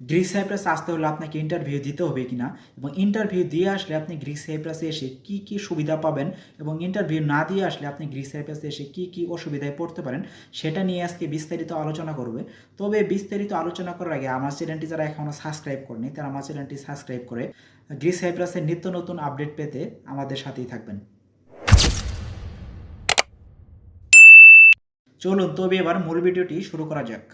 Greek সাইপ্রাসে আসতে হলে আপনাকে ইন্টারভিউ দিতে হবে কিনা এবং ইন্টারভিউ দিয়ে আসলে আপনি গ্রিক সাইপ্রাসে এসে কি কি সুবিধা পাবেন এবং ইন্টারভিউ না দিয়ে আসলে আপনি গ্রিক সাইপ্রাসে এসে কি কি অসুবিধায় পড়তে পারেন সেটা নিয়ে আজকে বিস্তারিত আলোচনা করবে। তবে বিস্তারিত আলোচনা করার আগে আমার চ্যানেলটি যারা এখনও সাবস্ক্রাইব করেনি তারা আমার চ্যানেলটি সাবস্ক্রাইব করে গ্রিক সাইপ্রাসের নিত্য নতুন আপডেট পেতে আমাদের সাথেই থাকবেন। চলুন, তবে এবার মূল ভিডিওটি শুরু করা যাক।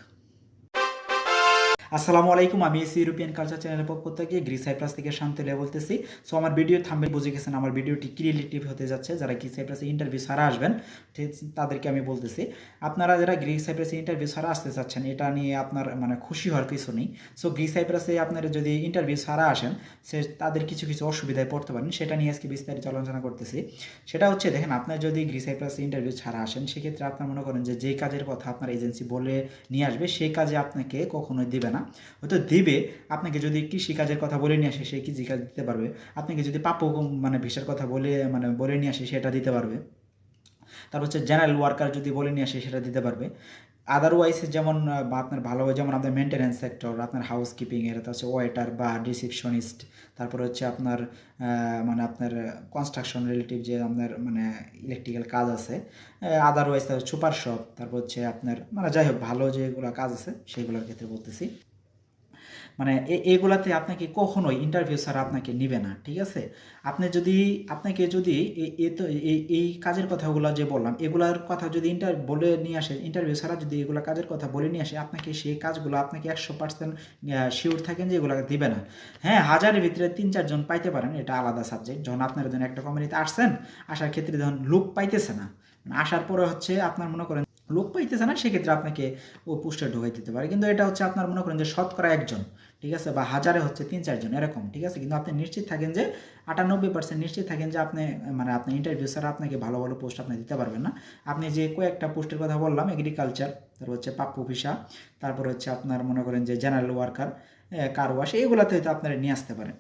আসসালামু আলাইকুম, আমি এসি ইউরোপিয়ান কালচার চ্যানেলের পক্ষ থেকে গ্রিস সাইপ্রাস থেকে শান্তিলে বলতেছি। সো আমার ভিডিও থামবে বুঝে গেছেন, আমার ভিডিওটি কি রিলেটিভ হতে যাচ্ছে। যারা গ্রিস সাইপ্রাসে ইন্টারভিউ ছাড়া আসবেন তাদেরকে আমি বলতেছি। আপনারা যারা গ্রিস সাইপ্রাসে ইন্টারভিউ ছাড়া আসতে চাচ্ছেন, এটা নিয়ে আপনার মানে খুশি হওয়ার কিছু নেই। সো গ্রিস সাইপ্রাসে আপনারা যদি ইন্টারভিউ ছাড়া আসেন, সে তাদের কিছু কিছু অসুবিধায় পড়তে পারেন, সেটা নিয়ে আজকে বিস্তারিত আলোচনা করতেছি। সেটা হচ্ছে, দেখেন, আপনার যদি গ্রিস সাইপ্রাসে ইন্টারভিউ ছাড়া আসেন, সেক্ষেত্রে আপনার মনে করেন যে যেই কাজের কথা আপনার এজেন্সি বলে নিয়ে আসবে সেই কাজে আপনাকে কখনোই দেবে না। হয়তো দিবে, আপনাকে যদি কৃষিকাজের কথা বলে নিয়ে আসে সেই কৃষিকাজ দিতে পারবে? আপনাকে যদি পাপ মানে ভিসার কথা বলে মানে বলে নিয়ে আসে, সেটা দিতে পারবে। তারপর হচ্ছে জেনারেল ওয়ার্কার যদি বলে নিয়ে আসে, সেটা দিতে পারবে। আদারওয়াইজ যেমন বা আপনার ভালো যেমন আপনার মেনটেন্যান্স সেক্টর আপনার হাউস কিপিং এর হচ্ছে ওয়েটার বা রিসিপশনিস্ট তারপরে হচ্ছে আপনার মানে আপনার কনস্ট্রাকশন রিলেটিভ যে আপনার মানে ইলেকট্রিক্যাল কাজ আছে আদারওয়াইজ তার সুপার শপ তারপর হচ্ছে আপনার মানে যাই হোক, ভালো যেগুলো কাজ আছে সেইগুলোর ক্ষেত্রে বলতেছি। মানে এগুলাতে আপনাকে কখনোই ইন্টারভিউ ছাড়া আপনাকে নিবে না, ঠিক আছে? আপনি যদি, আপনাকে যদি এই কাজের কথাগুলো যে বললাম, এগুলার কথা যদি ইন্টার বলে নিয়ে আসে ইন্টারভিউ ছাড়া যদি এগুলো কাজের কথা বলে নিয়ে আসে, আপনাকে সেই কাজগুলো আপনাকে একশো পার্সেন্ট শিওর থাকেন যে এগুলো দিবে না। হ্যাঁ হাজারের ভিতরে তিন চারজন পাইতে পারেন, এটা আলাদা সাবজেক্ট যখন আপনারা যখন একটা কোম্পানিতে আসছেন, আসার ক্ষেত্রে যখন লোক পাইতেছে না মানে আসার পরে হচ্ছে আপনার মনে করেন লোক পাইতেছে না, সেক্ষেত্রে আপনাকে ও পোস্টে ঢোকাই দিতে পারে। কিন্তু এটা হচ্ছে আপনার মনে করেন যে শতকরা একজন, ঠিক আছে? বা হাজারে হচ্ছে তিন চারজন এরকম, ঠিক আছে? কিন্তু আপনি নিশ্চিত থাকেন যে আটানব্বই পার্সেন্ট নিশ্চিত থাকেন যে আপনি মানে আপনি ইন্টারভিউ ছাড়া আপনাকে ভালো ভালো পোস্ট আপনি দিতে পারবেন না। আপনি যে কয়েকটা পোস্টের কথা বললাম এগ্রিকালচার তারপর হচ্ছে পাপ্পু ভিসা তারপর হচ্ছে আপনার মনে করেন যে জেনারেল ওয়ার্কার কার ওয়াশ এইগুলোতে হয়তো আপনারা নিয়ে আসতে পারেন।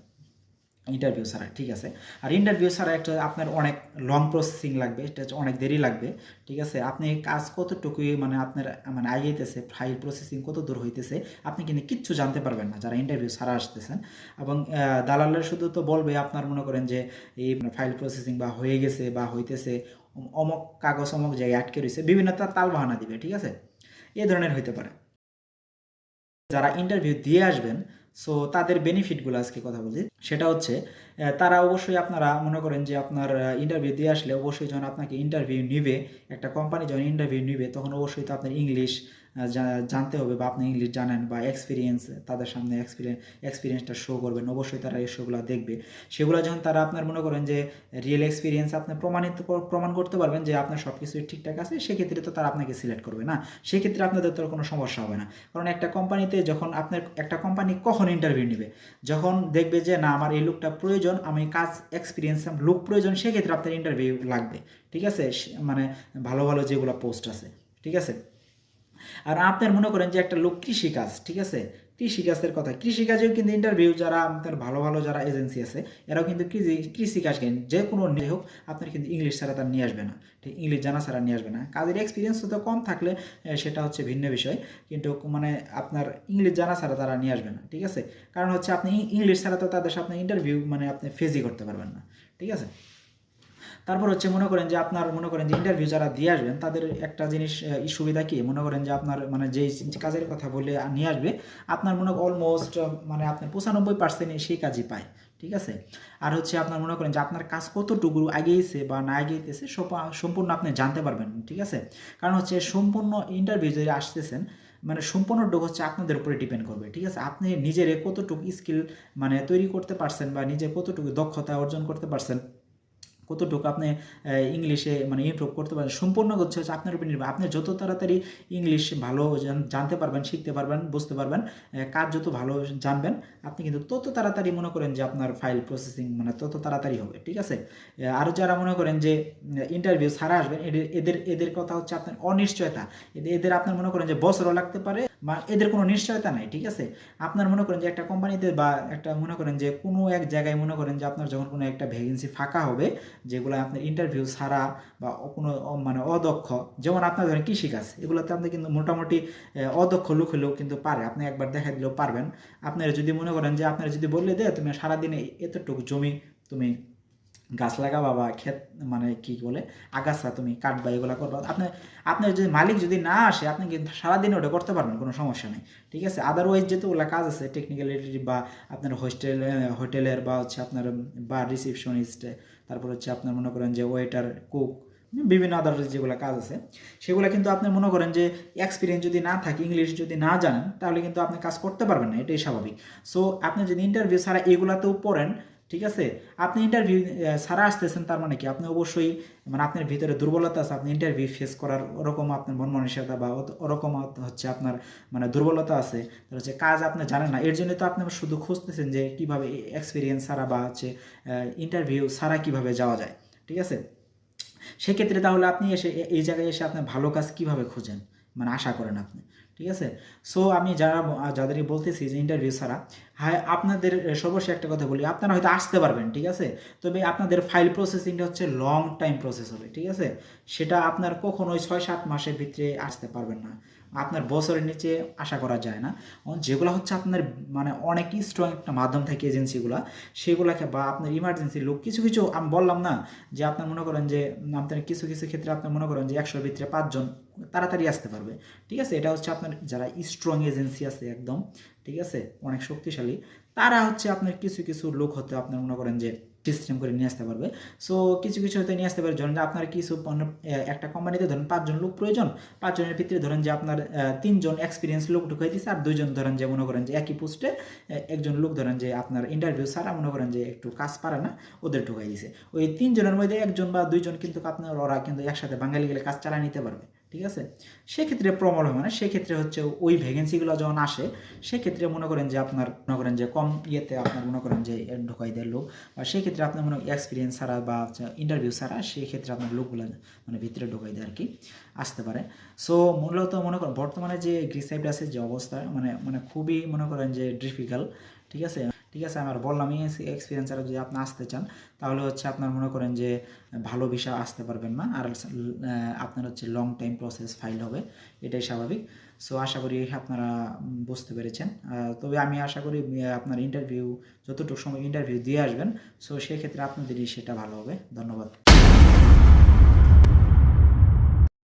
ইন্টারভিউ ছাড়া, ঠিক আছে? আর ইন্টারভিউ ছাড়া একটা আপনার অনেক লং প্রসেসিং লাগবে, এটা অনেক দেরি লাগবে, ঠিক আছে? আপনি কাজ কতটুকু মানে আপনার মানে আগাইতেছে ফাইল প্রসেসিং কত দূর হইতেছে, আপনি কিন্তু কিচ্ছু জানতে পারবেন না যারা ইন্টারভিউ ছাড়া আসতেছেন। এবং দালালের শুধু তো বলবে আপনার মনে করেন যে, এই ফাইল প্রসেসিং বা হয়ে গেছে বা হইতেছে অম- অমক কাগজ অমক জায়গায় আটকে রয়েছে বিভিন্ন তার তাল বাহানা দিবে, ঠিক আছে? এ ধরনের হইতে পারে। যারা ইন্টারভিউ দিয়ে আসবেন সো তাদের বেনিফিটগুলো আজকে কথা বলছি সেটা হচ্ছে তারা অবশ্যই আপনারা মনে করেন যে আপনার ইন্টারভিউ দিয়ে আসলে অবশ্যই যখন আপনাকে ইন্টারভিউ নিবে, একটা কোম্পানি যখন ইন্টারভিউ নিবে, তখন অবশ্যই তো আপনার ইংলিশ জানতে হবে বা আপনি ইংলিশ জানেন বা এক্সপিরিয়েন্স তাদের সামনে এক্সপিরিয়েন্স এক্সপিরিয়েন্সটা শো করবেন, অবশ্যই তারা এই শোগুলো দেখবে। সেগুলো যখন তারা আপনার মনে করেন যে রিয়েল এক্সপিরিয়েন্স আপনি প্রমাণিত প্রমাণ করতে পারবেন যে আপনার সব কিছুই ঠিকঠাক আছে, সেক্ষেত্রে তো তারা আপনাকে সিলেক্ট করবে না। সেক্ষেত্রে আপনাদের তো কোনো সমস্যা হবে না। কারণ একটা কোম্পানিতে যখন আপনার, একটা কোম্পানি কখন ইন্টারভিউ নেবে? যখন দেখবে যে না, আমার এই লুকটা প্রয়োজন, আমি কাজ এক্সপিরিয়েন্স লুক প্রয়োজন, সেক্ষেত্রে আপনার ইন্টারভিউ লাগবে। ঠিক আছে? মানে ভালো ভালো যেগুলো পোস্ট আছে। ঠিক আছে? আর আপনার মনে করেন যে একটা লোক কৃষিকাজ, ঠিক আছে? কৃষিকাজের কথা। কৃষিকাজেও কিন্তু ইন্টারভিউ যারা, আপনার ভালো ভালো যারা এজেন্সি আছে, এরাও কিন্তু কৃষি, কৃষিকাজ কেন যে কোনো নিয়ে হোক, আপনার কিন্তু ইংলিশ ছাড়া তার নিয়ে আসবে না। ঠিক ইংলিশ জানা ছাড়া নিয়ে আসবে না। কাজের এক্সপিরিয়েন্স তো কম থাকলে সেটা হচ্ছে ভিন্ন বিষয়। কিন্তু মানে আপনার ইংলিশ জানা ছাড়া তারা নিয়ে আসবে না, ঠিক আছে? কারণ হচ্ছে আপনি ইংলিশ ছাড়া তো তাদের সাথে ইন্টারভিউ মানে আপনি ফেসই করতে পারবেন না, ঠিক আছে? তারপর হচ্ছে মনে করেন যে আপনার, মনে করেন যে ইন্টারভিউ যারা দিয়ে আসবেন, তাদের একটা জিনিস সুবিধা কি? মনে করেন যে আপনার মানে যেই কাজের কথা বলে নিয়ে আসবে, আপনার মনে অলমোস্ট মানে আপনার পঁচানব্বই পার্সেন্ট সেই কাজই পায়, ঠিক আছে? আর হচ্ছে আপনার মনে করেন যে আপনার কাজ কতটুকু আগিয়েছে বা না সব- সম্পূর্ণ আপনি জানতে পারবেন, ঠিক আছে? কারণ হচ্ছে সম্পূর্ণ ইন্টারভিউ যদি আসতেছেন মানে সম্পূর্ণ ডোক হচ্ছে আপনাদের উপরে ডিপেন্ড করবে, ঠিক আছে? আপনি নিজের কতটুকু স্কিল মানে তৈরি করতে পারছেন বা নিজে কতটুকু দক্ষতা অর্জন করতে পারছেন কতটুকু আপনি ইংলিশে মানে ইমপ্রুভ করতে পারেন, সম্পূর্ণ হচ্ছে হচ্ছে আপনার উপর নির্ভর। আপনি যত তাড়াতাড়ি ইংলিশ ভালো জানতে পারবেন, শিখতে পারবেন, বুঝতে পারবেন কাজ যত ভালো জানবেন, আপনি কিন্তু তত তাড়াতাড়ি মনে করেন যে আপনার ফাইল প্রসেসিং মানে তত তাড়াতাড়ি হবে, ঠিক আছে? আরও যারা মনে করেন যে ইন্টারভিউ ছাড়া আসবেন, এদের- এদের কথা হচ্ছে আপনার অনিশ্চয়তা। এদের আপনার মনে করেন যে বছরও লাগতে পারে বা এদের কোনো নিশ্চয়তা নাই, ঠিক আছে? আপনার মনে করেন যে একটা কোম্পানিতে বা একটা মনে করেন যে কোনো এক জায়গায় মনে করেন যে আপনার যখন কোনো একটা ভ্যাকেন্সি ফাঁকা হবে, যেগুলো আপনার ইন্টারভিউ ছাড়া বা কোনো মানে অদক্ষ, যেমন আপনার ধরেন কৃষিকাজ এগুলোতে আপনি কিন্তু মোটামুটি অদক্ষ লোক হলেও কিন্তু পারে, আপনি একবার দেখা দিলেও পারবেন। আপনারা যদি মনে করেন যে আপনারা যদি বললে দে তুমি সারাদিনে এতটুকু জমি তুমি গাছ লাগাবা বা ক্ষেত মানে কি বলে, আগাছা তুমি কাটবা, এগুলো করবা। আপনি, আপনার যদি মালিক যদি না আসে, আপনি কিন্তু সারাদিন ওটা করতে পারবেন, কোনো সমস্যা নেই। ঠিক আছে? আদারওয়াইজ যেহেতুগুলো কাজ আছে টেকনিক্যালিটি বা আপনার হোস্টেল হোটেলের বা হচ্ছে আপনার, বা রিসিপশনিস্ট তারপর হচ্ছে আপনার মনে করেন যে ওয়েটার কুক বিভিন্ন আদার যেগুলো কাজ আছে, সেগুলো কিন্তু আপনি মনে করেন যে এক্সপিরিয়েন্স যদি না থাকে ইংলিশ যদি না জানেন, তাহলে কিন্তু আপনি কাজ করতে পারবেন না, এটাই স্বাভাবিক। সো আপনি যদি ইন্টারভিউ ছাড়া এগুলাতেও পড়েন ঠিক আছে? আপনি ইন্টারভিউ ছাড়া আসতেছেন তার মানে কি? আপনি অবশ্যই মানে আপনার ভিতরে দুর্বলতা আছে, আপনি ইন্টারভিউ ফেস করার ওরকম আপনার মন মানসিকতা বা ওরকম হচ্ছে আপনার মানে দুর্বলতা আছে। হচ্ছে কাজ আপনি জানেন না। এর জন্য তো আপনি শুধু খুঁজতেছেন যে কীভাবে এক্সপিরিয়েন্স ছাড়া বা হচ্ছে ইন্টারভিউ ছাড়া কীভাবে যাওয়া যায়। ঠিক আছে? সেক্ষেত্রে তাহলে আপনি এসে এই জায়গায় এসে আপনি ভালো কাজ কীভাবে খুঁজেন? মানে আশা করেন আপনি। ঠিক আছে? সো আমি যারা যাদেরকে বলতেছি যে ইন্টারভিউ ছাড়া হ্যাঁ আপনাদের সর্বশেষ একটা কথা বলি, আপনারা হয়তো আসতে পারবেন, ঠিক আছে? তবে আপনাদের ফাইল প্রসেসিংটা হচ্ছে লং টাইম প্রসেস হবে, ঠিক আছে? সেটা আপনার কখনোই ছয় সাত মাসের ভিতরে আসতে পারবেন না। আপনার বছরের নিচে আশা করা যায় না। যেগুলো হচ্ছে আপনার মানে অনেকই স্ট্রং একটা মাধ্যম থাকে এজেন্সিগুলো সেগুলোকে বা আপনার ইমার্জেন্সি লোক, কিছু কিছু, আমি বললাম না যে আপনার মনে করেন যে, আপনার কিছু কিছু ক্ষেত্রে আপনার মনে করেন যে একশোর ভিতরে পাঁচজন তাড়াতাড়ি আসতে পারবে। ঠিক আছে? এটা হচ্ছে আপনার যারা স্ট্রং এজেন্সি আছে একদম, ঠিক আছে? অনেক শক্তিশালী। তারা হচ্ছে আপনার কিছু কিছু লোক হতে আপনার মনে করেন যে সিস্টেম করে নিয়ে আসতে পারবে। সো কিছু কিছু হয়তো নিয়ে আসতে পারে। ধরেন আপনার কিছু পণ্য- একটা কোম্পানিতে ধরেন পাঁচজন লোক প্রয়োজন। পাঁচজনের ভিতরে ধরেন যে আপনার তিনজন এক্সপিরিয়েন্স লোক ঢুকাই দিচ্ছে আর দুইজন ধরেন যে মনে করেন যে একই পোস্টে একজন লোক ধরেন যে আপনার ইন্টারভিউ ছাড়া মনে করেন যে একটু কাজ পারে না, ওদের ঢুকাই দিছে। ওই তিনজনের মধ্যে একজন বা দুইজন কিন্তু আপনার ওরা কিন্তু একসাথে বাঙালি গেলে কাজ চালিয়ে নিতে পারবে। ঠিক আছে? সেক্ষেত্রে প্রবলেম হয় না সেক্ষেত্রে হচ্ছে ওই ভ্যাকেন্সিগুলো যখন আসে, সেক্ষেত্রে মনে করেন যে আপনার, মনে করেন যে কম ইয়েতে আপনার মনে করেন যে ঢোকাই দেয় লোক। বা সেক্ষেত্রে আপনার মনে এক্সপিরিয়েন্স ছাড়া বা ইন্টারভিউ ছাড়া সেক্ষেত্রে আপনার লোকগুলো মানে ভিতরে ঢোকাই দেয় আর কি আসতে পারে। সো মূলত মনে করেন বর্তমানে যে গ্রিসাইপ্রাসের যে অবস্থা মানে মানে খুবই মনে করেন যে ডিফিকাল্ট ঠিক আছে? ঠিক আছে আমার বললামই এক্সপিরিয়েন্স আর যদি আপনি আসতে চান, তাহলে হচ্ছে আপনার মনে করেন যে ভালো বিষয় আসতে পারবেন না, আর আপনার হচ্ছে লং টাইম প্রসেস ফাইল হবে, এটাই স্বাভাবিক। সো আশা করি আপনারা বুঝতে পেরেছেন। তবে আমি আশা করি আপনার ইন্টারভিউ যতটুকু সময় ইন্টারভিউ দিয়ে আসবেন সো সেক্ষেত্রে আপনাদেরই সেটা ভালো হবে। ধন্যবাদ।